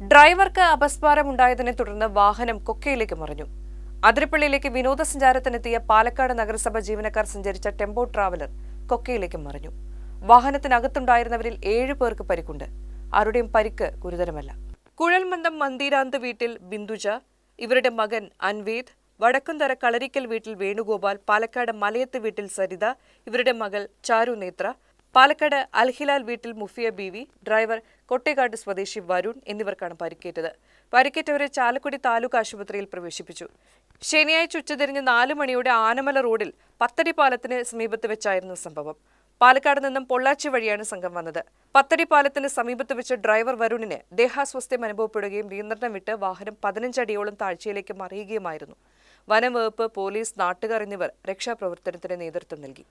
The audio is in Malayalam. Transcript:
ഡ്രൈവർക്ക് അപസ്മാരം ഉണ്ടായതിനെ തുടർന്ന് വാഹനം കൊക്കയിലേക്ക് മറിഞ്ഞു. അതിരപ്പള്ളിയിലേക്ക് വിനോദസഞ്ചാരത്തിനെത്തിയ പാലക്കാട് നഗരസഭ ജീവനക്കാർ സഞ്ചരിച്ച ടെമ്പോ ട്രാവലർ കൊക്കയിലേക്ക് മറിഞ്ഞു. വാഹനത്തിനകത്തുണ്ടായിരുന്നവരിൽ ഏഴു പേർക്ക് പരിക്കുണ്ട്. ആരുടെയും പരിക്ക് ഗുരുതരമല്ല. കുഴൽമന്ദം മന്ദിരാന്ത് വീട്ടിൽ ബിന്ദുജ ഇവരുടെ മകൻ അൻവേദ് വടക്കുംതര കളരിക്കൽ വീട്ടിൽ വേണുഗോപാൽ പാലക്കാട് മലയത്ത് വീട്ടിൽ സരിത ഇവരുടെ മകൾ ചാരു നേത്ര പാലക്കാട് അൽഹിലാൽ വീട്ടിൽ മുഫിയ ബീവി ഡ്രൈവർ കൊട്ടേക്കാട് സ്വദേശി വരുൺ എന്നിവർക്കാണ് പരിക്കേറ്റത്. പരിക്കേറ്റവരെ ചാലക്കുടി താലൂക്ക് ആശുപത്രിയിൽ പ്രവേശിപ്പിച്ചു. ശനിയാഴ്ച ഉച്ചതിരിഞ്ഞ് നാല് മണിയോടെ ആനമല റോഡിൽ പത്തടി പാലത്തിന് സമീപത്ത് വെച്ചായിരുന്നു സംഭവം. പാലക്കാട് നിന്നും പൊള്ളാച്ചി വഴിയാണ് സംഘം വന്നത്. പത്തടി പാലത്തിന് സമീപത്ത് വെച്ച് ഡ്രൈവർ വരുണിന് ദേഹാസ്വസ്ഥ്യം അനുഭവപ്പെടുകയും നിയന്ത്രണം വിട്ട് വാഹനം പതിനഞ്ചടിയോളം താഴ്ചയിലേക്ക് മറിയുകയുമായിരുന്നു. വനം വകുപ്പ് പോലീസ് നാട്ടുകാർ എന്നിവർ രക്ഷാപ്രവർത്തനത്തിന് നേതൃത്വം നൽകി.